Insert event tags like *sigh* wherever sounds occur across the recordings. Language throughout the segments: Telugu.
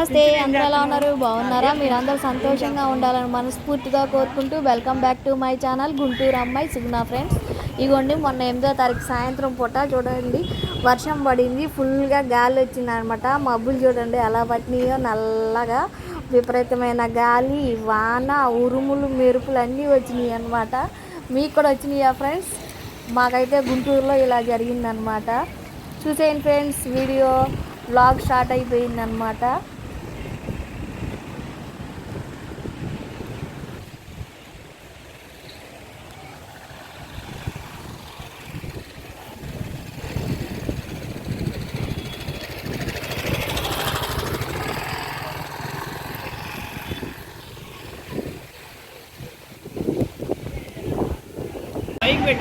నమస్తే అందరూ ఎలా ఉన్నారు? బాగున్నారా? మీరు సంతోషంగా ఉండాలని మనస్ఫూర్తిగా కోరుకుంటూ welcome back to my channel Guntur అమ్మాయి సుగుణ ఫ్రెండ్స్ ఇగోండి మొన్న ఎనిమిదో తారీఖు సాయంత్రం పూట చూడండి వర్షం పడింది ఫుల్గా గాలి వచ్చింది అనమాట మబ్బులు చూడండి ఎలా పట్టినాయో నల్లగా విపరీతమైన గాలి వాన ఉరుములు మెరుపులు అన్నీ వచ్చినాయి అనమాట మీకు కూడా వచ్చినాయా ఫ్రెండ్స్ మాకైతే గుంటూరులో ఇలా జరిగిందనమాట. చూసేయండి ఫ్రెండ్స్ వీడియో బ్లాగ్ స్టార్ట్ అయిపోయిందనమాట.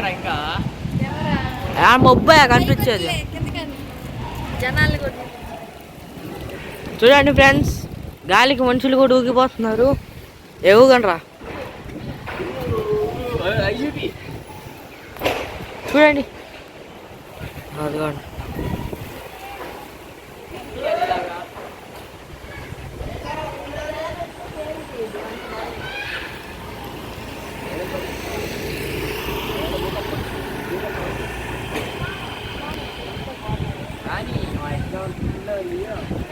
ఇంకా? కనిపించేది. చూడండి ఫ్రెండ్స్ గాలికి మనుషులు కూడా ఊగిపోతున్నారు. ఎవుగనరా చూడండి. అదిగోండి. 那你要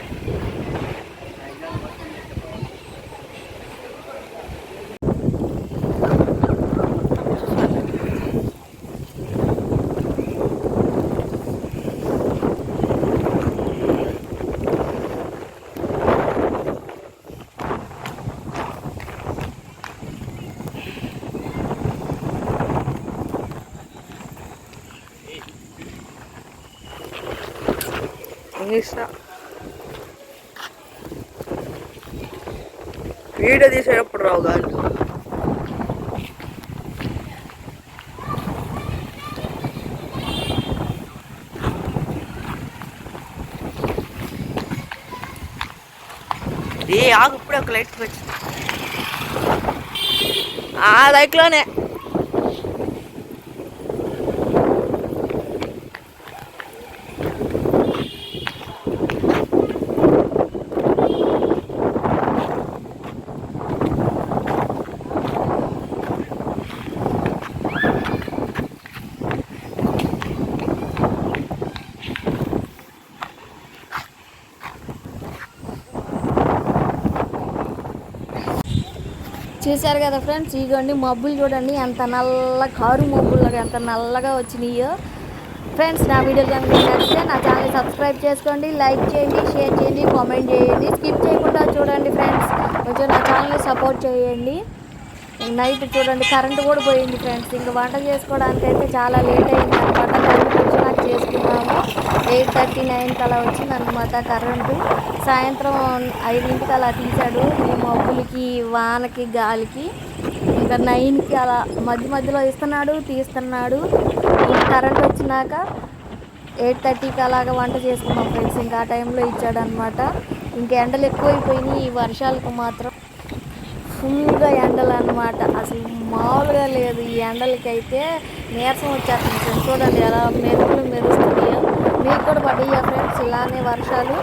అయ్యో ఇస్తా వీడియో తీసేటప్పుడు రావు గాలి ఏ ఆగు ఇప్పుడే ఒక లైట్ వచ్చింది. ఆ లైట్లోనే. చూశారు కదా ఫ్రెండ్స్? ఇగోండి మబ్బులు చూడండి ఎంత నల్ల కారు మబ్బుల్లాగా ఎంత నల్లగా వచ్చినాయో. ఫ్రెండ్స్ నా వీడియో కనుక నచ్చితే నా ఛానల్ సబ్స్క్రైబ్ చేసుకోండి లైక్ చేయండి షేర్ చేయండి కామెంట్ చేయండి స్కిప్ చేయకుండా చూడండి ఫ్రెండ్స్. కొంచెం నా ఛానల్ని సపోర్ట్ చేయండి. నైట్ చూడండి కరెంట్ కూడా పోయింది ఫ్రెండ్స్. ఇంకా వంట చేసుకోవడానికి అయితే చాలా లేట్ అయింది అనమాట కరెంట్ వచ్చి నాకు చేసుకున్నాము ఎయిట్ థర్టీ నైన్కి అలా వచ్చింది అనమాట కరెంటు సాయంత్రం ఐదింటికి అలా తీశాడు. మబ్బులకి వానకి గాలికి ఇంకా నైన్కి అలా మధ్య మధ్యలో ఇస్తున్నాడు తీస్తున్నాడు. కరెంట్ వచ్చినాక ఎయిట్ థర్టీకి అలాగా వంట చేసుకున్నాం ఫ్రెండ్స్. ఇంకా ఆ టైంలో ఇచ్చాడు అనమాట ఇంకా ఎండలు ఎక్కువైపోయినాయి. ఈ వర్షాలకు మాత్రం ఫుల్గా ఎండలు అనమాట అసలు మామూలుగా లేదు. ఈ ఎండలకైతే నీరసం వచ్చేస్తుంది. చూడండి ఎలా మెరుపులు మెరుస్తున్నాయో. మీకు కూడా పడ్డాయి ఫ్రెండ్స్ ఇలానే వర్షాలు.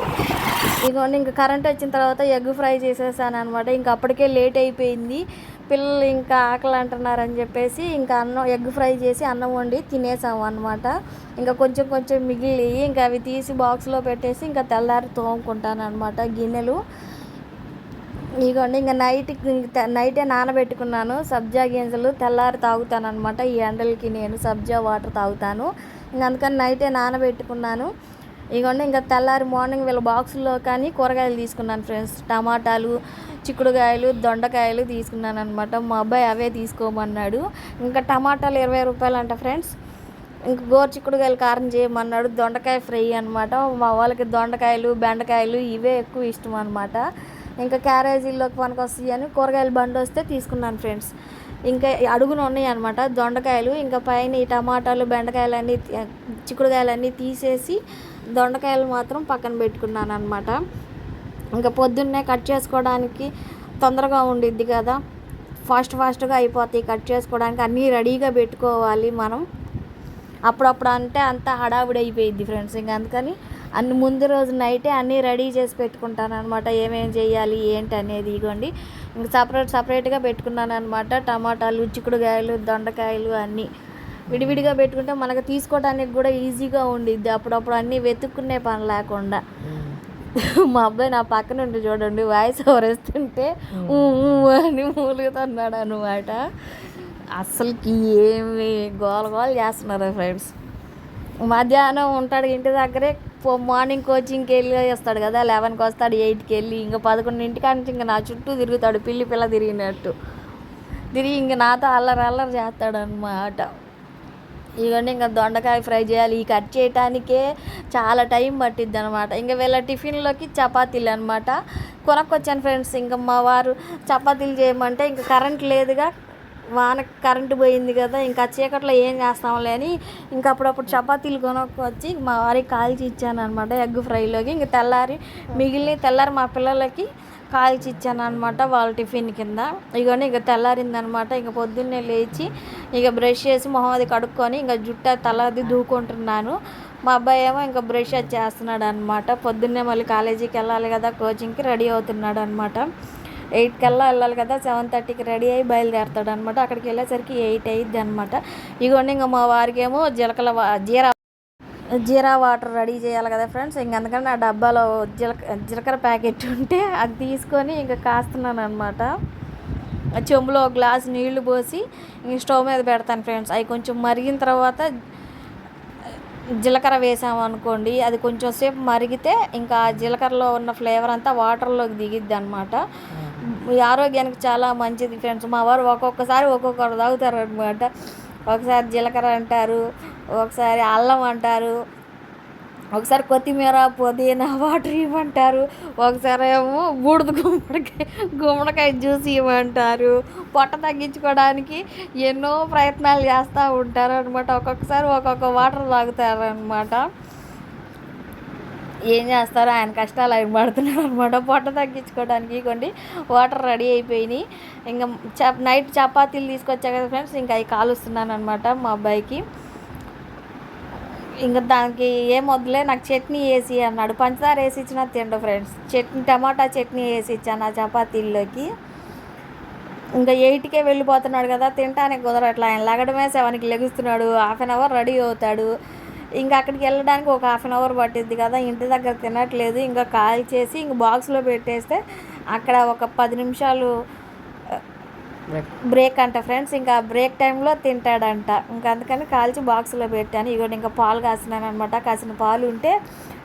ఇదిగోండి ఇంకా కరెంట్ వచ్చిన తర్వాత ఎగ్ ఫ్రై చేసేసాను అనమాట ఇంకా అప్పటికే లేట్ అయిపోయింది. పిల్లలు ఇంకా ఆకలి అంటున్నారని చెప్పేసి ఇంకా అన్నం ఎగ్ ఫ్రై చేసి అన్నం వండి తినేసాము అనమాట ఇంకా కొంచెం కొంచెం మిగిలి ఇంకా అవి తీసి బాక్స్లో పెట్టేసి ఇంకా తెల్లారి తోముకుంటాను అనమాట గిన్నెలు ఇదిగోండి ఇంకా నైట్ నైటే నానబెట్టుకున్నాను. సబ్జా గింజలు తెల్లారి తాగుతాను అనమాట ఈ ఎండలకి నేను సబ్జా వాటర్ తాగుతాను. ఇంకా అందుకని నైటే నానబెట్టుకున్నాను. ఇదిగోండి ఇంకా తెల్లారి మార్నింగ్ వీళ్ళ బాక్సుల్లో కానీ కూరగాయలు తీసుకున్నాను ఫ్రెండ్స్. టమాటాలు చిక్కుడుకాయలు దొండకాయలు తీసుకున్నాను అనమాట మా అబ్బాయి అవే తీసుకోమన్నాడు. ఇంకా టమాటాలు ఇరవై రూపాయలు అంట ఫ్రెండ్స్. ఇంక గోరు చిక్కుడుకాయలు కారం చేయమన్నాడు. దొండకాయ ఫ్రై అనమాట మా వాళ్ళకి దొండకాయలు బెండకాయలు ఇవే ఎక్కువ ఇష్టం అనమాట ఇంకా క్యారేజీల్లోకి పనికి వస్తాయి అని కూరగాయల బండి వస్తే తీసుకున్నాను ఫ్రెండ్స్. ఇంకా అడుగున ఉన్నాయి అనమాట దొండకాయలు ఇంకా పైన ఈ టమాటాలు బెండకాయలు అన్నీ చిక్కుడుకాయలన్నీ తీసేసి దొండకాయలు మాత్రం పక్కన పెట్టుకున్నాను అనమాట ఇంకా పొద్దున్నే కట్ చేసుకోవడానికి తొందరగా ఉండిద్ది కదా. ఫాస్ట్ ఫాస్ట్గా అయిపోతాయి కట్ చేసుకోవడానికి. అన్నీ రెడీగా పెట్టుకోవాలి మనం. అప్పుడప్పుడు అంటే అంతా హడావిడి అయిపోయింది ఫ్రెండ్స్. ఇంకా అందుకని అన్ని ముందు రోజు నైటే అన్నీ రెడీ చేసి పెట్టుకుంటాను అనమాట ఏమేమి చేయాలి ఏంటి అనేది ఇగోండి. ఇంక సపరేట్ సపరేట్గా పెట్టుకున్నాను అనమాట టమాటాలు చిక్కుడుకాయలు దొండకాయలు అన్నీ విడివిడిగా పెట్టుకుంటే మనకు తీసుకోవడానికి కూడా ఈజీగా ఉండిద్ది. అప్పుడప్పుడు అన్నీ వెతుక్కునే పని లేకుండా. మా అబ్బాయి నా పక్కన ఉండి చూడండి వాయిస్ ఊ అని మూలుగుతున్నాడు అనమాట అస్సలకి ఏమి గోల గోల చేస్తున్నారు ఫ్రెండ్స్. మధ్యాహ్నం ఉంటాడు ఇంటి దగ్గరే మార్నింగ్ కోచింగ్కి వెళ్ళి వస్తాడు కదా లెవెన్కి వస్తాడు ఎయిట్కి వెళ్ళి ఇంకా పదకొండింటికి అంటే ఇంకా నా చుట్టూ తిరుగుతాడు పిల్లి పిల్ల తిరిగినట్టు. తిరిగి ఇంక నాతో అల్లరి అల్లరి చేస్తాడు అనమాట ఇవన్నీ ఇంకా దొండకాయ ఫ్రై చేయాలి ఈ కట్ చేయటానికే చాలా టైం పట్టిద్ది అనమాట ఇంకా వీళ్ళ టిఫిన్లోకి చపాతీలు అనమాట కొనక్కొచ్చాను ఫ్రెండ్స్ ఇంకా మా వారు చపాతీలు చేయమంటే ఇంకా కరెంట్ లేదుగా వాన కరెంటు పోయింది కదా ఇంకా చీకట్లో ఏం చేస్తాంలే అని ఇంకా అప్పుడప్పుడు చపాతీలు కొనుక్కొచ్చి మా వారికి కాల్చి ఇచ్చాను అనమాట ఎగ్ ఫ్రైలోకి. ఇంకా తెల్లారి మిగిలిన తెల్లారి మా పిల్లలకి కాల్చి ఇచ్చాను అనమాట వాళ్ళ టిఫిన్ కింద. ఇగోని ఇక తెల్లారిందనమాట ఇక పొద్దున్నే లేచి ఇక బ్రష్ చేసి మొహం అది కడుక్కొని ఇంకా జుట్టు తలది దూకుంటున్నాను. మా అబ్బాయి ఏమో ఇంకా బ్రష్ అది చేస్తున్నాడు అనమాట పొద్దున్నే మళ్ళీ కాలేజీకి వెళ్ళాలి కదా కోచింగ్కి రెడీ అవుతున్నాడు అనమాట ఎయిట్ కల్లా వెళ్ళాలి కదా సెవెన్ థర్టీకి రెడీ అయ్యి బయలుదేరుతాడు అనమాట అక్కడికి వెళ్ళేసరికి ఎయిట్ అయ్యిద్ది అనమాట ఇగోండి ఇంకా మా వారికి ఏమో జీలకల వా- జీరా జీరా వాటర్ రెడీ చేయాలి కదా ఫ్రెండ్స్. ఇంక అందుకని నా డబ్బాలో జీలక జీలకర్ర ప్యాకెట్ ఉంటే అది తీసుకొని ఇంకా కాస్తున్నాను అనమాట చెంబులో ఒక గ్లాస్ నీళ్ళు పోసి ఇంక స్టవ్ మీద పెడతాను ఫ్రెండ్స్. అవి కొంచెం మరిగిన తర్వాత జీలకర్ర వేసాము అనుకోండి అది కొంచెం సేపు మరిగితే ఇంకా ఆ జీలకర్రలో ఉన్న ఫ్లేవర్ అంతా వాటర్లోకి దిగిద్ది అనమాట ఆరోగ్యానికి చాలా మంచిది ఫ్రెండ్స్. మా వారు ఒక్కొక్కసారి ఒక్కొక్కరు తాగుతారు అనమాట ఒకసారి జీలకర్ర అంటారు ఒకసారి అల్లం అంటారు ఒకసారి కొత్తిమీర పుదీనా వాటర్ ఇవ్వమంటారు ఒకసారి ఏమో బూడిద గుమ్మడికాయ గుమ్మడికాయ జ్యూస్ ఇవ్వమంటారు పొట్ట తగ్గించుకోవడానికి ఎన్నో ప్రయత్నాలు చేస్తూ ఉంటారు అనమాట ఒక్కొక్కసారి ఒక్కొక్క వాటర్ తాగుతారు అనమాట ఏం చేస్తారో ఆయన కష్టాలు ఆయన పడుతున్నారు అనమాట పొట్ట తగ్గించుకోవడానికి కొన్ని వాటర్ రెడీ అయిపోయినాయి. ఇంకా చ నైట్ చపాతీలు తీసుకొచ్చా కదా ఫ్రెండ్స్ ఇంకా అవి కాలుస్తున్నాను అనమాట మా అబ్బాయికి. ఇంకా దానికి ఏం వద్దులే నాకు చట్నీ వేసి అన్నాడు. పంచదార వేసి ఇచ్చిన తిండు ఫ్రెండ్స్ చట్నీ టమాటా చట్నీ వేసి ఇచ్చాను ఆ చపాతీల్లోకి. ఇంకా ఎయిట్కే వెళ్ళిపోతున్నాడు కదా తింటానికి కుదరట్లా. ఆయన లగడమే సెవెన్కి లెగుస్తున్నాడు. హాఫ్ అన్ అవర్ రెడీ అవుతాడు. ఇంకా అక్కడికి వెళ్ళడానికి ఒక హాఫ్ అన్ అవర్ పట్టిద్ది కదా ఇంటి దగ్గర తినట్లేదు. ఇంకా కాల్ చేసి ఇంక బాక్స్లో పెట్టేస్తే అక్కడ ఒక పది నిమిషాలు బ్రేక్ అంట ఫ్రెండ్స్ ఇంకా బ్రేక్ టైంలో తింటాడంట. ఇంకా అందుకని కాల్చి బాక్స్లో పెట్టాను. ఇగోండి ఇంకా పాలు కాసినాను అనమాట కాసిన పాలు ఉంటే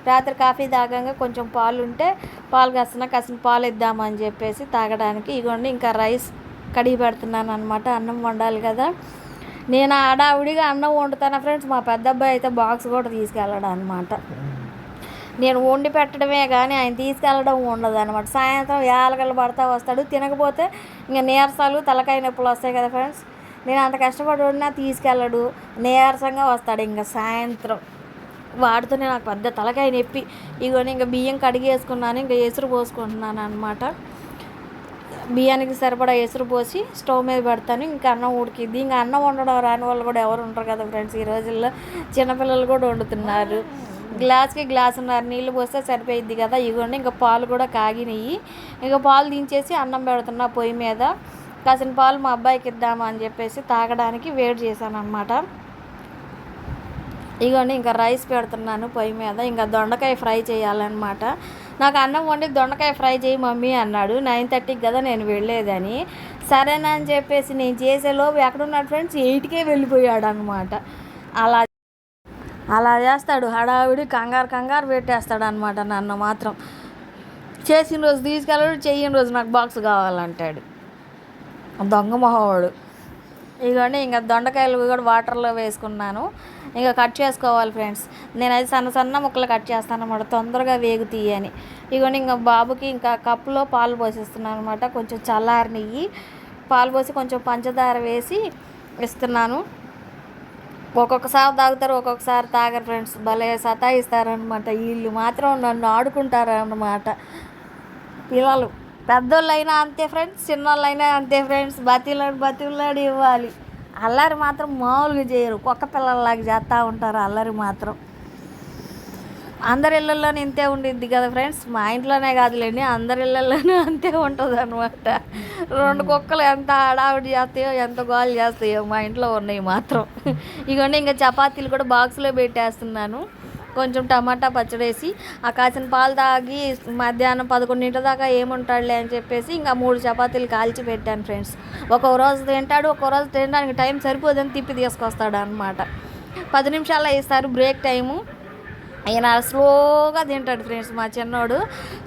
రాత్రి కాఫీ తాగంగా కొంచెం పాలు ఉంటే పాలు కాసిన కాసిన పాలు ఇద్దామని చెప్పేసి తాగడానికి. ఇగోండి ఇంకా రైస్ కడిగి పెడుతున్నాను అనమాట అన్నం వండాలి కదా. నేను ఆడావిడిగా అన్నం వండుతాను ఫ్రెండ్స్ మా పెద్ద అబ్బాయి అయితే బాక్స్ కూడా తీసుకెళ్ళాడు అనమాట నేను వండి పెట్టడమే కానీ ఆయన తీసుకెళ్ళడం ఉండదు అనమాట సాయంత్రం ఏలకలు పడతా వస్తాడు. తినకపోతే ఇంకా నీరసాలు తలకాయ నొప్పులు వస్తాయి కదా ఫ్రెండ్స్. నేను అంత కష్టపడి వండినా తీసుకెళ్ళడు. నీరసంగా వస్తాడు ఇంకా సాయంత్రం. వాడితోనే నాకు పెద్ద తలకాయ నొప్పి. ఇగోని ఇంకా బియ్యం కడిగేసుకున్నాను. ఇంకా ఎసురు పోసుకుంటున్నాను అనమాట బియ్యానికి సరిపడా ఎసురు పోసి స్టవ్ మీద పెడతాను. ఇంకా అన్నం ఉడికిద్ది. ఇంకా అన్నం వండడం రాని వాళ్ళు కూడా ఎవరు ఉంటారు కదా ఫ్రెండ్స్. ఈ రోజుల్లో చిన్నపిల్లలు కూడా వండుతున్నారు. గ్లాస్కి గ్లాసున్నర నీళ్ళు పోస్తే సరిపోయిద్ది కదా. ఇగోండి ఇంకా పాలు కూడా కాగినాయి ఇంకా పాలు దించేసి అన్నం పెడుతున్నా పొయ్యి మీద. కాసిన పాలు మా అబ్బాయికి ఇద్దామా అని చెప్పేసి తాగడానికి వేడి చేశాను అనమాట ఇగోండి ఇంకా రైస్ పెడుతున్నాను పొయ్యి మీద. ఇంకా దొండకాయ ఫ్రై చేయాలన్నమాట. నాకు అన్నం వండి దొండకాయ ఫ్రై చేయి మమ్మీ అన్నాడు. నైన్ థర్టీకి కదా నేను వెళ్ళేదని. సరేనా అని చెప్పేసి నేను చేసేలోపు ఎక్కడున్నాడు ఫ్రెండ్స్? ఎయిట్కే వెళ్ళిపోయాడు అనమాట అలా అలా చేస్తాడు. హడావిడి కంగారు కంగారు పెట్టేస్తాడు అనమాట నన్ను మాత్రం. చేసిన రోజు తీసుకెళ్ళాడు చెయ్యని రోజు నాకు బాక్స్ కావాలంటాడు. దొంగ మొహవాడు. ఇదిగోండి ఇంకా దొండకాయలు కూడా వాటర్లో వేసుకున్నాను. ఇంకా కట్ చేసుకోవాలి ఫ్రెండ్స్. నేనైతే సన్న సన్న ముక్కలు కట్ చేస్తాను అనమాట తొందరగా వేగు తీయని ఇదిగోండి ఇంకా బాబుకి ఇంకా కప్పులో పాలు పోసిస్తున్నాను అనమాట కొంచెం చల్లారినవి పాలు పోసి కొంచెం పంచదార వేసి ఇస్తున్నాను. ఒక్కొక్కసారి తాగుతారు ఒక్కొక్కసారి తాగరు ఫ్రెండ్స్ భలే సతాయిస్తారనమాట వీళ్ళు మాత్రం నన్ను ఆడుకుంటారు అన్నమాట పిల్లలు పెద్దోళ్ళైనా అంతే ఫ్రెండ్స్ చిన్నోళ్ళైనా అంతే ఫ్రెండ్స్ బతిలాడు బతిలాడు ఇవ్వాలి. అల్లరి మాత్రం మామూలుగా చేయరు. కుక్క పిల్లల్లాగా చేస్తూ ఉంటారు అల్లరి మాత్రం. అందరి ఇళ్ళల్లోనే ఇంతే ఉండిద్ది కదా ఫ్రెండ్స్? మా ఇంట్లోనే కాదులేండి అందరి ఇళ్ళల్లోనూ అంతే ఉంటుంది అనమాట రెండు కుక్కలు ఎంత హడావుడి చేస్తాయో ఎంత గోలు చేస్తాయో మా ఇంట్లో ఉన్నాయి మాత్రం. ఇవన్నీ ఇంకా చపాతీలు కూడా బాక్స్లో పెట్టేస్తున్నాను. కొంచెం టమాటా పచ్చడి వేసి ఆ కాసిన పాలు తాగి మధ్యాహ్నం పదకొండింటి దాకా ఏముంటాడులే అని చెప్పేసి ఇంకా మూడు చపాతీలు కాల్చి పెట్టాను ఫ్రెండ్స్. ఒక్కొక్క రోజు తింటాడు ఒక్కొక్క రోజు తినడానికి టైం సరిపోదని తిప్పి తీసుకొస్తాడు అనమాట పది నిమిషాల్లో ఇస్తారు బ్రేక్ టైము. ఆయన స్లోగా తింటాడు ఫ్రెండ్స్ మా చిన్నోడు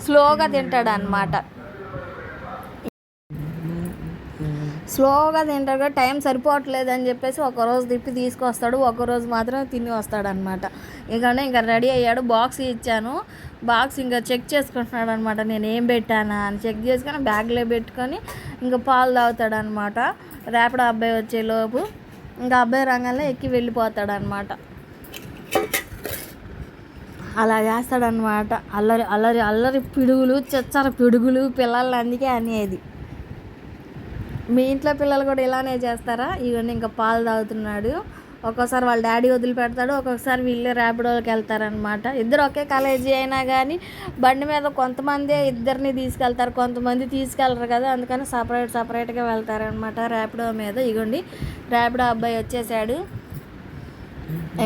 స్లోగా తింటాడు అనమాట స్లోగా తింటాడు టైం సరిపోవట్లేదు అని చెప్పేసి ఒక రోజు తిప్పి తీసుకొస్తాడు ఒకరోజు మాత్రం తిని వస్తాడు అనమాట ఎందుకంటే ఇంకా రెడీ అయ్యాడు బాక్స్ ఇచ్చాను. బాక్స్ ఇంకా చెక్ చేసుకుంటున్నాడు అనమాట నేను ఏం పెట్టానా అని చెక్ చేసుకొని బ్యాగ్లో పెట్టుకొని ఇంకా పాలు తాగుతాడు అనమాట రేపటి అబ్బాయి వచ్చేలోపు ఇంకా అబ్బాయి రంగంలో ఎక్కి వెళ్ళిపోతాడు అనమాట అలా చేస్తాడనమాట అల్లరి అల్లరి అల్లరి పిడుగులు చచ్చర పిడుగులు పిల్లలు అందుకే అనేది. మీ ఇంట్లో పిల్లలు కూడా ఇలానే చేస్తారా? ఇవన్నీ ఇంకా పాలు తాగుతున్నాడు. ఒక్కోసారి వాళ్ళ డాడీ వదిలిపెడతాడు ఒక్కొక్కసారి వీళ్ళు ర్యాపిడోకి వెళ్తారనమాట ఇద్దరు ఒకే కాలేజీ అయినా కానీ బండి మీద కొంతమంది ఇద్దరిని తీసుకెళ్తారు కొంతమంది తీసుకెళ్ళరు కదా అందుకని సపరేట్ సపరేట్గా వెళ్తారనమాట ర్యాపిడో మీద. ఇగోండి ర్యాపిడో అబ్బాయి వచ్చేసాడు.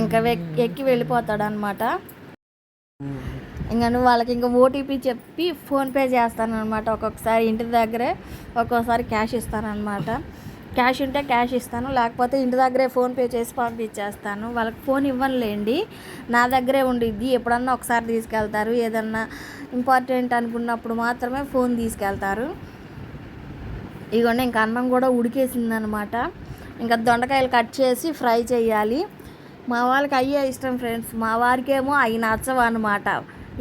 ఇంకా ఎక్కి వెళ్ళిపోతాడు అనమాట ఇంకా నువ్వు వాళ్ళకి ఇంకా ఓటీపీ చెప్పి ఫోన్పే చేస్తానమాట ఒక్కొక్కసారి ఇంటి దగ్గరే ఒక్కొక్కసారి క్యాష్ ఇస్తానమాట క్యాష్ ఉంటే క్యాష్ ఇస్తాను లేకపోతే ఇంటి దగ్గరే ఫోన్పే చేసి పంపించేస్తాను. వాళ్ళకి ఫోన్ ఇవ్వనులేండి నా దగ్గరే ఉండిద్ది. ఎప్పుడన్నా ఒకసారి తీసుకెళ్తారు ఏదన్నా ఇంపార్టెంట్ అనుకున్నప్పుడు మాత్రమే ఫోన్ తీసుకెళ్తారు. ఇదిగోండి ఇంకా అన్నం కూడా ఉడికేసిందనమాట ఇంకా దొండకాయలు కట్ చేసి ఫ్రై చేయాలి. మా వాళ్ళకి అయ్యే ఇష్టం ఫ్రెండ్స్. మా వారికేమో అవి నచ్చవు అనమాట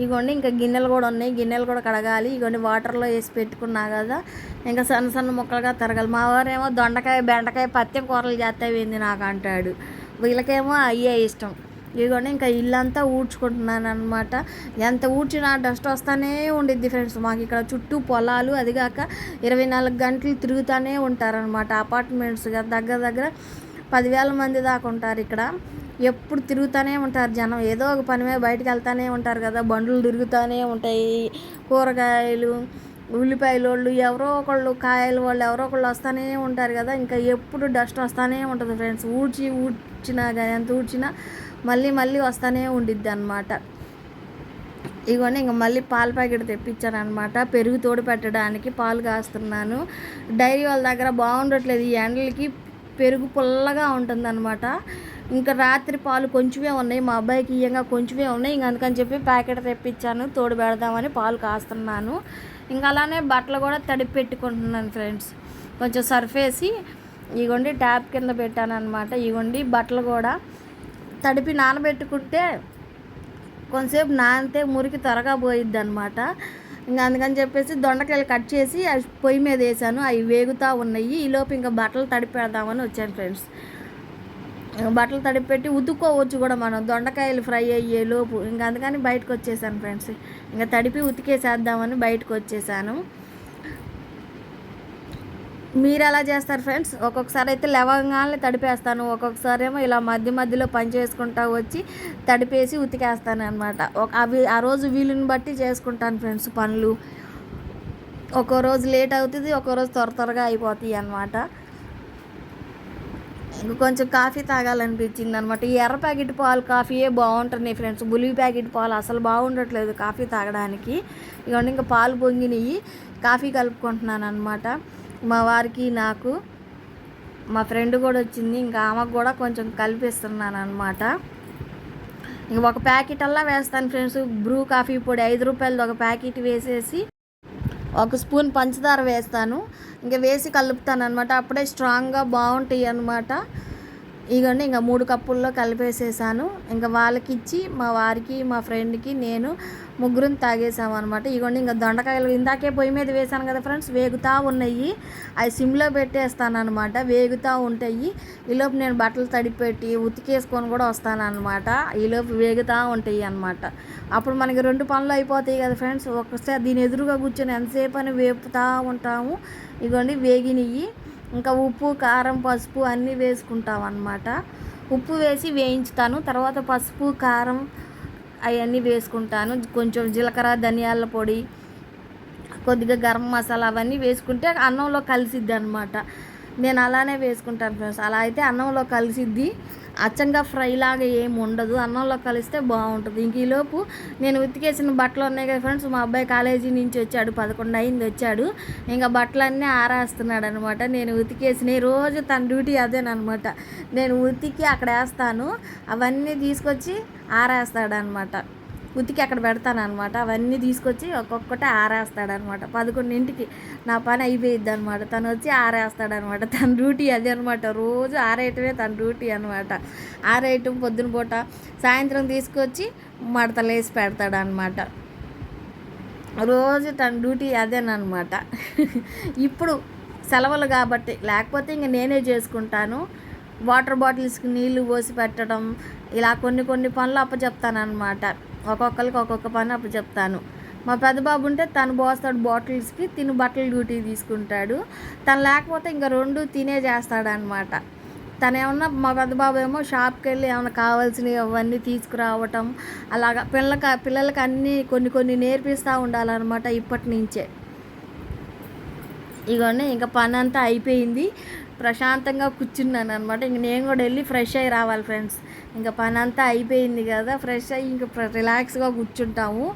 ఇగోండి ఇంకా గిన్నెలు కూడా ఉన్నాయి. గిన్నెలు కూడా కడగాలి. ఇగోండి వాటర్లో వేసి పెట్టుకున్నా కదా ఇంకా సన్న సన్న ముక్కలుగా తరగాలి. మా వారేమో దొండకాయ బెండకాయ పత్తి కూరలు చేస్తావేంది నాకు అంటాడు. వీళ్ళకేమో అయ్యే ఇష్టం. ఇదిగోండి ఇంకా ఇల్లంతా ఊడ్చుకుంటున్నాను అనమాట ఎంత ఊడ్చినా డస్ట్ వస్తానే ఉండిద్ది ఫ్రెండ్స్. మాకు ఇక్కడ చుట్టూ పొలాలు అదిగాక ఇరవై నాలుగు గంటలు తిరుగుతూనే ఉంటారనమాట అపార్ట్మెంట్స్ దగ్గర దగ్గర పదివేల మంది దాకా ఉంటారు ఇక్కడ. ఎప్పుడు తిరుగుతూనే ఉంటారు జనం. ఏదో ఒక పని మీద బయటకు వెళ్తూనే ఉంటారు కదా. బండ్లు తిరుగుతూనే ఉంటాయి. కూరగాయలు ఉల్లిపాయలు వాళ్ళు ఎవరో ఒకళ్ళు కాయలు వాళ్ళు ఎవరో ఒకళ్ళు వస్తూనే ఉంటారు కదా. ఇంకా ఎప్పుడు డస్ట్ వస్తూనే ఉంటుంది ఫ్రెండ్స్. ఊడ్చి ఊడ్చినా కానీ ఎంత ఊడ్చినా మళ్ళీ మళ్ళీ వస్తూనే ఉండిద్ది అనమాట ఇవన్నీ ఇంకా మళ్ళీ పాల ప్యాకెట్ తెప్పించాను అనమాట పెరుగు తోడు పెట్టడానికి పాలు కాస్తున్నాను. డైరీ వాళ్ళ దగ్గర బాగుండట్లేదు. ఈ ఎండలకి పెరుగు పుల్లగా ఉంటుందన్నమాట. ఇంకా రాత్రి పాలు కొంచెమే ఉన్నాయి. మా అబ్బాయికి ఇయ్యంగా కొంచెమే ఉన్నాయి. ఇంక అందుకని చెప్పి ప్యాకెట్ తెప్పించాను. తోడు పెడదామని పాలు కాస్తున్నాను. ఇంకా అలానే బట్టలు కూడా తడిపి పెట్టుకుంటున్నాను ఫ్రెండ్స్. కొంచెం సర్ఫ్ వేసి ఇగోండి ట్యాప్ కింద పెట్టాను అనమాట ఇగోండి బట్టలు కూడా తడిపి నానబెట్టుకుంటే కొంతసేపు నానితే మురికి త్వరగా పోయిద్ది అనమాట ఇంకా అందుకని చెప్పేసి దొండకాయలు కట్ చేసి అవి పొయ్యి మీద వేసాను. అవి వేగుతూ ఉన్నాయి. ఈలోపు ఇంకా బట్టలు తడిపి పెడదామని వచ్చాను ఫ్రెండ్స్. బట్టలు తడిపెట్టి ఉతుక్కోవచ్చు కూడా మనం. దొండకాయలు ఫ్రై అయ్యే లోపు. ఇంకా అందుకని బయటకు వచ్చేసాను ఫ్రెండ్స్. ఇంకా తడిపి ఉతికేసేద్దామని బయటకు వచ్చేసాను. మీరు ఎలా చేస్తారు ఫ్రెండ్స్? ఒక్కొక్కసారి అయితే లవంగాల్ని తడిపేస్తాను. ఒక్కొక్కసారి ఏమో ఇలా మధ్య మధ్యలో పని చేసుకుంటా వచ్చి తడిపేసి ఉతికేస్తాను అనమాట అవి ఆ రోజు వీలుని బట్టి చేసుకుంటాను ఫ్రెండ్స్ పనులు. ఒక్కో రోజు లేట్ అవుతుంది ఒక్కో రోజు త్వర త్వరగా అయిపోతాయి అనమాట ఇంక కొంచెం కాఫీ తాగాలనిపించింది అనమాట ఈ ఎర్ర ప్యాకెట్ పాలు కాఫీయే బాగుంటున్నాయి ఫ్రెండ్స్. బులివి ప్యాకెట్ పాలు అసలు బాగుండట్లేదు కాఫీ తాగడానికి. ఇవన్నీ ఇంకా పాలు పొంగినవి కాఫీ కలుపుకుంటున్నాను అనమాట మా వారికి నాకు మా ఫ్రెండ్ కూడా వచ్చింది. ఇంకా ఆమెకు కూడా కొంచెం కలిపిస్తున్నాను అనమాట ఇంక ఒక ప్యాకెట్ అల్లా వేస్తాను ఫ్రెండ్స్. బ్రూ కాఫీ పొడి ఐదు రూపాయలది ఒక ప్యాకెట్ వేసేసి ఒక స్పూన్ పంచదార వేస్తాను. ఇంకా వేసి కలుపుతాను అనమాట అప్పుడే స్ట్రాంగ్గా బాగుంటాయి అనమాట ఇగోండి ఇంకా మూడు కప్పుల్లో కలిపేసేసాను. ఇంకా వాళ్ళకి ఇచ్చి మా వారికి మా ఫ్రెండ్కి నేను ముగ్గురిని తాగేసాము అనమాట ఇగోండి ఇంకా దొండకాయలు ఇందాకే పొయ్యి మీద వేసాను కదా ఫ్రెండ్స్ వేగుతూ ఉన్నాయి. అవి సిమ్లో పెట్టేస్తాను అనమాట వేగుతూ ఉంటాయి. ఈలోపు నేను బట్టలు తడిపెట్టి ఉతికేసుకొని కూడా వస్తాను అనమాట ఈలోపు వేగుతూ ఉంటాయి అనమాట అప్పుడు మనకి రెండు పనులు అయిపోతాయి కదా ఫ్రెండ్స్ ఒకసారి దీని ఎదురుగా కూర్చొని ఎంతసేపు అని వేపుతూ ఉంటాము. ఇగోండి వేగినవి ఇంకా ఉప్పు కారం పసుపు అన్నీ వేసుకుంటాం అనమాట ఉప్పు వేసి వేయించుతాను తర్వాత పసుపు కారం అవన్నీ వేసుకుంటాను. కొంచెం జీలకర్ర ధనియాల పొడి కొద్దిగా గరం మసాలా అవన్నీ వేసుకుంటే అన్నంలో కలిసిద్ది అనమాట నేను అలానే వేసుకుంటాను ఫ్రెండ్స్. అలా అయితే అన్నంలో కలిసిద్ది. అచ్చంగా ఫ్రై లాగా ఏమి ఉండదు. అన్నంలో కలిస్తే బాగుంటుంది. ఇంక ఈలోపు నేను ఉతికేసిన బట్టలు ఉన్నాయి కదా ఫ్రెండ్స్. మా అబ్బాయి కాలేజీ నుంచి వచ్చాడు. పదకొండు అయింది వచ్చాడు. ఇంకా బట్టలన్నీ ఆరేస్తున్నాడు అనమాట నేను ఉతికేసిన రోజు తన డ్యూటీ అదేనమాట నేను ఉతికి అక్కడ వేస్తాను. అవన్నీ తీసుకొచ్చి ఆరేస్తాడనమాట. ఉతికి అక్కడ పెడతానమాట అవన్నీ తీసుకొచ్చి ఒక్కొక్కటి ఆరేస్తాడనమాట. పదకొండింటికి నా పని అయిపోయిద్ది అనమాట తను వచ్చి ఆరేస్తాడనమాట. తన డ్యూటీ అదే అనమాట. రోజు ఆరేయటమే తన డ్యూటీ అనమాట. ఆరేయటం పొద్దున పూట సాయంత్రం తీసుకొచ్చి మడతలేసి పెడతాడనమాట. రోజు తన డ్యూటీ అదేనమాట *laughs* ఇప్పుడు సెలవులు కాబట్టి లేకపోతే ఇంక నేనే చేసుకుంటాను. వాటర్ బాటిల్స్కి నీళ్ళు పోసి పెట్టడం ఇలా కొన్ని కొన్ని పనులు అప్పచెప్తాను అనమాట ఒక్కొక్కరికి ఒక్కొక్క పని అప్పచెప్తాను. మా పెద్ద బాబు ఉంటే తను పోస్తాడు బాటిల్స్కి తిను బట్టల డ్యూటీ తీసుకుంటాడు. తను లేకపోతే ఇంకా రెండు తినే చేస్తాడనమాట తను ఏమన్నా మా పెద్ద బాబు ఏమో షాప్కి వెళ్ళి ఏమైనా కావాల్సినవి అవన్నీ తీసుకురావటం అలాగా పిల్లలకి పిల్లలకి అన్నీ కొన్ని కొన్ని నేర్పిస్తూ ఉండాలన్నమాట ఇప్పటి నుంచే. ఇగోండి ఇంకా పని అంతా అయిపోయింది. ప్రశాంతంగా కూర్చున్నాను అనమాట ఇంక నేను కూడా వెళ్ళి ఫ్రెష్ అయ్యి రావాలి ఫ్రెండ్స్ ఇంకా పని అంతా అయిపోయింది కదా ఫ్రెష్ అయ్యి ఇంకా రిలాక్స్గా కూర్చుంటాము.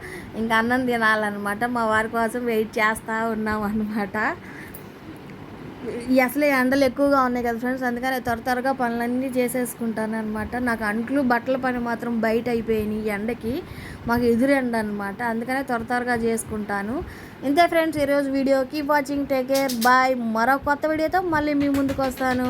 ఇంకా అన్నం తినాలన్నమాట. మా వారి కోసం వెయిట్ చేస్తూ ఉన్నాం అనమాట ఈ అసలే ఎండలు ఎక్కువగా ఉన్నాయి కదా ఫ్రెండ్స్ అందుకని త్వర త్వరగా పనులన్నీ చేసేసుకుంటాను అనమాట నాకు అంట్లు బట్టల పని మాత్రం బయట అయిపోయినాయి ఈ ఎండకి. మాకు ఎదురు అనమాట అందుకనే త్వర త్వరగా చేసుకుంటాను. ఇంతే ఫ్రెండ్స్ ఈరోజు video keep watching take care bye మరో కొత్త వీడియోతో మళ్ళీ మీ ముందుకు వస్తాను.